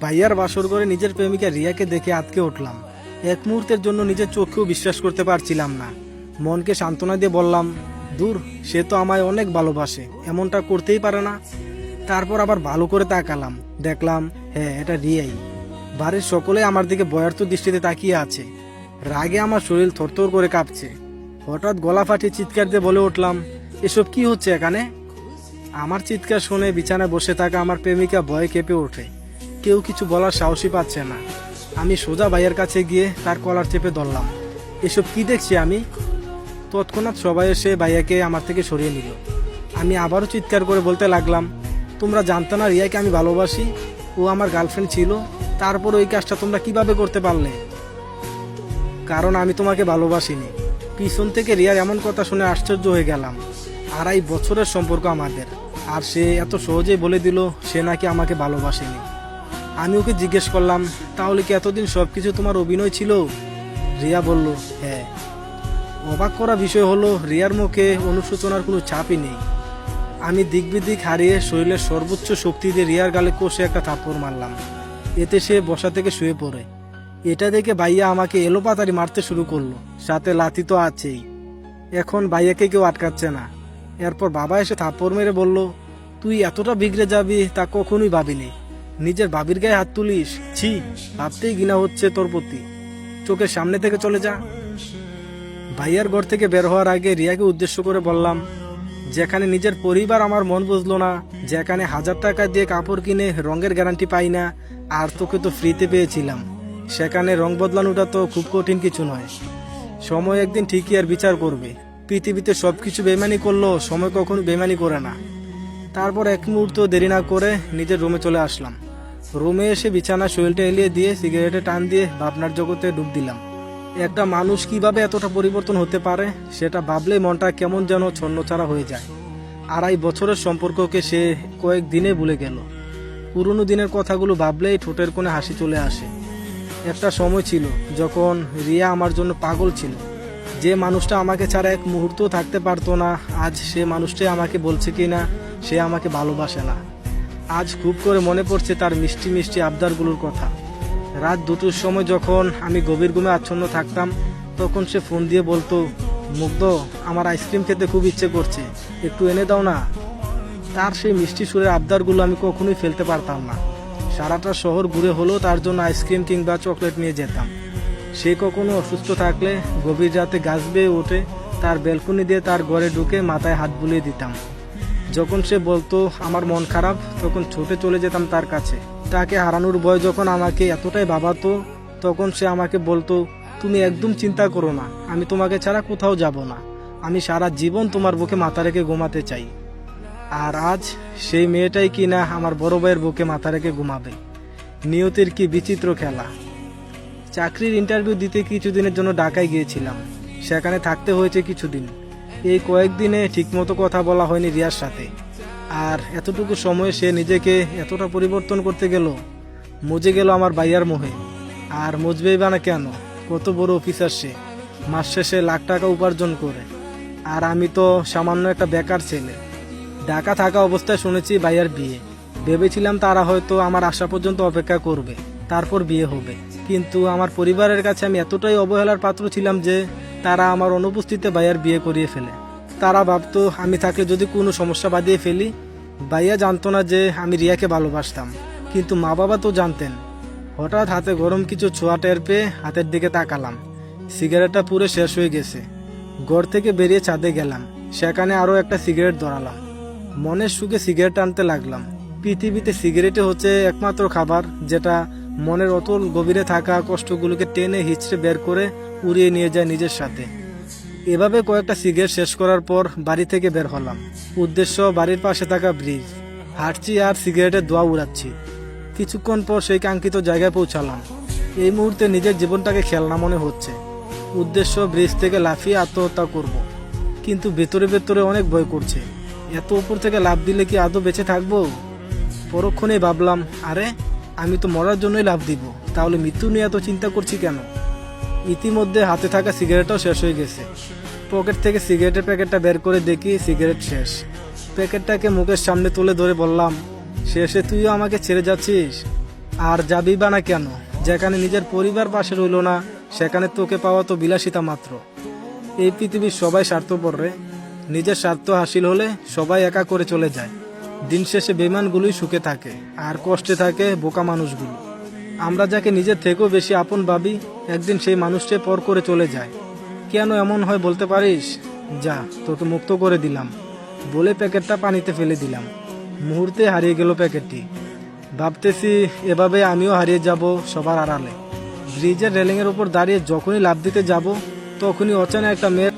ভাইয়ার বাসর করে নিজের প্রেমিকা রিয়াকে দেখে আটকে উঠলাম। এক মুহূর্তের জন্য নিজের চোখেও বিশ্বাস করতে পারছিলাম না। মনকে সান্ত্বনা দিয়ে বললাম, দূর, সে তো আমায় অনেক ভালোবাসে, এমনটা করতেই পারে না। তারপর আবার ভালো করে তাকালাম, দেখলাম হ্যাঁ এটা রিয়াই। বাড়ির সকলে আমার দিকে বয়ার্থ দৃষ্টিতে তাকিয়ে আছে। রাগে আমার শরীর থরথর করে কাঁপছে। হঠাৎ গলা ফাটিয়ে চিৎকার দিয়ে বলে উঠলাম, এসব কি হচ্ছে এখানে? আমার চিৎকার শুনে বিছানায় বসে থাকা আমার প্রেমিকা ভয়ে কেঁপে ওঠে। কেউ কিছু বলার সাহসই পাচ্ছে না। আমি সোজা ভাইয়ের কাছে গিয়ে তার কলার চেপে ধরলাম। এসব কি দেখছি আমি? তৎক্ষণাৎ সবাই এসে ভাইয়াকে আমার থেকে সরিয়ে নিল। আমি আবারও চিৎকার করে বলতে লাগলাম, তোমরা জানতো না রিয়াকে আমি ভালোবাসি? ও আমার গার্লফ্রেন্ড ছিল। তারপর ওই কাজটা তোমরা কীভাবে করতে পারলে? কারণ আমি তোমাকে ভালোবাসিনি। পিছন থেকে রিয়ার এমন কথা শুনে আশ্চর্য হয়ে গেলাম। আড়াই বছরের সম্পর্ক আমাদের। আর সে এত সহজেই বলে দিল, সে নাকি আমাকে ভালোবাসেনি। আমি ওকে জিজ্ঞেস করলাম, তাহলে কি এতদিন সব কিছু তোমার অভিনয় ছিল? রিয়া বলল হ্যাঁ। অবাক করা বিষয় হলো, রিয়ার মুখে অনুশোচনার কোনো চাপই নেই। আমি দিক বিদিক হারিয়ে শরীরের সর্বোচ্চ শক্তি দিয়ে রিয়ার গালে কষে একটা থাপ্পড় মারলাম। এতে সে বসা থেকে শুয়ে পড়ে। এটা দেখে ভাইয়া আমাকে এলোপাতারি মারতে শুরু করল। সাথে লাথি তো আছেই। এখন ভাইয়াকে কেউ আটকাচ্ছে না। এরপর বাবা এসে থাপ্পড় মেরে বলল, তুই এতটা বিগড়ে যাবি তা কখনোই ভাবিনি। নিজের বাবির গায়ে হাত তুলিস, ছি, ভাবতেই ঘৃণা হচ্ছে তোর প্রতি। চোখের সামনে থেকে চলে যা। ভাইয়ার ঘর থেকে বের হওয়ার আগে রিয়াকে উদ্দেশ্য করে বললাম, যেখানে নিজের পরিবার আমার মন বুঝলো না, যেখানে হাজার টাকা দিয়ে কাপড় কিনে রঙের গ্যারান্টি পাই না, আর তোকে তো ফ্রিতে পেয়েছিলাম। সেখানে রং বদলানোটা তো খুব কঠিন কিছু নয়। সময় একদিন ঠিকই আর বিচার করবে। পৃথিবীতে সব কিছু বেমানি করল, সময় কখনো বেমানি করে না। তারপর এক মুহূর্ত দেরি না করে নিজের রুমে চলে আসলাম। রুমে এসে বিছানা শরীরটা এলিয়ে দিয়ে সিগারেটে টান দিয়ে ভাবনার জগতে ডুব দিলাম। একটা মানুষ কীভাবে এতটা পরিবর্তন হতে পারে, সেটা ভাবলে মনটা কেমন যেন ছন্নছাড়া হয়ে যায়। আড়াই বছরের সম্পর্ককে সে কয়েক দিনে ভুলে গেল। পুরনো দিনের কথাগুলো ভাবলেই ঠোঁটের কোণে হাসি চলে আসে। একটা সময় ছিল যখন রিয়া আমার জন্য পাগল ছিল। যে মানুষটা আমাকে ছাড়া এক মুহূর্ত থাকতে পারতো না, আজ সে মানুষটাই আমাকে বলছে কি না সে আমাকে ভালোবাসে না। আজ খুব করে মনে পড়ছে তার মিষ্টি মিষ্টি আবদারগুলোর কথা। রাত দুটোর সময় যখন আমি গভীর ঘুমে আচ্ছন্ন থাকতাম, তখন সে ফোন দিয়ে বলতো, মুগ্ধ, আমার আইসক্রিম খেতে খুব ইচ্ছে করছে, একটু এনে দাও না। তার সেই মিষ্টি সুরের আবদারগুলো আমি কখনোই ফেলতে পারতাম না। সারাটা শহর ঘুরে হলেও তার জন্য আইসক্রিম কিংবা চকলেট নিয়ে যেতাম। সে কখনো অসুস্থ থাকলে গভীর রাতে গাছ বেয়ে ওঠে তার ব্যালকনি দিয়ে তার ঘরে ঢুকে মাথায় হাত বুলিয়ে দিতাম। যখন সে বলতো, আমার মন খারাপ, তখন ছুটে চলে যেতাম তার কাছে। তাকে হারানোর ভয় যখন আমাকে এতটাই ভাবাতো তখন সে আমাকে বলতো, তুমি একদম চিন্তা করো না, আমি তোমাকে ছাড়া কোথাও যাব না। আমি সারা জীবন তোমার বুকে মাথা রেখে ঘুমাতে চাই। আর আজ সেই মেয়েটাই কিনা আমার বড় ভাইয়ের বুকে মাথা রেখে ঘুমাবে। নিয়তির কি বিচিত্র খেলা। চাকরির ইন্টারভিউ দিতে কিছুদিনের জন্য ঢাকায় গিয়েছিলাম। সেখানে থাকতে হয়েছে কিছুদিন। এই কয়েকদিনে ঠিকমতো কথা বলা হয়নি রিয়ার সাথে। আর এতটুকু সময়ে সে নিজেকে এতটা পরিবর্তন করতে গেল, মজে গেল আমার বাইয়ার মোহে। আর মজবেই বা না কেন, কত বড় অফিসার সে। মাস শেষে লাখ টাকা উপার্জন করে। আর আমি তো সামান্য একটা বেকার ছেলে। ঢাকা থাকা অবস্থায় শুনেছি ভাইয়ার বিয়ে। ভেবেছিলাম তারা হয়তো আমার আসা পর্যন্ত অপেক্ষা করবে, তারপর বিয়ে হবে। কিন্তু আমার পরিবারের কাছে আমি এতটাই অবহেলার পাত্র ছিলাম যে তারা আমার অনুপস্থিতিতে ভাইয়ার বিয়ে করিয়ে ফেলে। তারা ভাবতো, আমি থাকলে যদি কোনো সমস্যা বাঁধিয়ে ফেলি, ভাইয়া জানতো না যে আমি রিয়াকে ভালোবাসতাম। কিন্তু মা বাবা তো জানতেন। হঠাৎ হাতে গরম কিছু ছোঁয়া টের পেয়ে হাতের দিকে তাকালাম। সিগারেটটা পুরো শেষ হয়ে গেছে। ঘর থেকে বেরিয়ে ছাদে গেলাম। সেখানে আরও একটা সিগারেট ধরালাম। মনের সুখে সিগারেট আনতে লাগলাম। পৃথিবীতে সিগারেটে হচ্ছে একমাত্র খাবার, যেটা মনের অতল গভীরে থাকা কষ্টগুলোকে টেনে হিচড়ে বের করে উড়িয়ে নিয়ে যায় নিজের সাথে। এভাবে কয়েকটা সিগারেট শেষ করার পর বাড়ি থেকে বের হলাম। উদ্দেশ্য, বাড়ির পাশে থাকা ব্রিজ। হাঁটছি আর সিগারেটের দোয়া উড়াচ্ছি। কিছুক্ষণ পর সেই কাঙ্ক্ষিত জায়গায় পৌঁছালাম। এই মুহূর্তে নিজের জীবনটাকে খেলনা মনে হচ্ছে। উদ্দেশ্য, ব্রিজ থেকে লাফিয়ে আত্মহত্যা করব। কিন্তু ভেতরে ভেতরে অনেক ভয় করছে। এত উপর থেকে লাভ দিলে কি আদৌ বেঁচে থাকব? পরক্ষণে ভাবলাম, আরে আমি তো মরার জন্যই লাভ দিব। তাহলে মৃত্যু নিয়ে এত চিন্তা করছি কেন? ইতিমধ্যে হাতে থাকা সিগারেটও শেষ হয়ে গেছে। পকেট থেকে সিগারেটের প্যাকেটটা বের করে দেখি সিগারেট শেষ। প্যাকেটটাকে মুখের সামনে তুলে ধরে বললাম, শেষে তুইও আমাকে ছেড়ে যাচ্ছিস? আর যাবি বা না কেন? যেখানে নিজের পরিবার পাশে রইল না, সেখানে তোকে পাওয়া তো বিলাসিতা মাত্র। এই পৃথিবীর সবাই স্বার্থপর রে। নিজের স্বার্থ হাসিল হলে সবাই একা করে চলে যায়। দিন শেষে বেমানগুলোই সুখে থাকে আর কষ্টে থাকে বোকা মানুষগুলো। আমরা যাকে নিজের থেকেও বেশি আপন ভাবি, একদিন সেই মানুষকে পর করে চলে যায়। কেন এমন হয় বলতে পারিস? যা, তোকে মুক্ত করে দিলাম। বলে প্যাকেটটা পানিতে ফেলে দিলাম। মুহূর্তে হারিয়ে গেল প্যাকেটটি। ভাবতেছি, এভাবে আমিও হারিয়ে যাব সবার আড়ালে। ব্রিজের রেলিংয়ের উপর দাঁড়িয়ে যখনই লাভ দিতে যাব, তখনই অচেনা একটা মেয়ের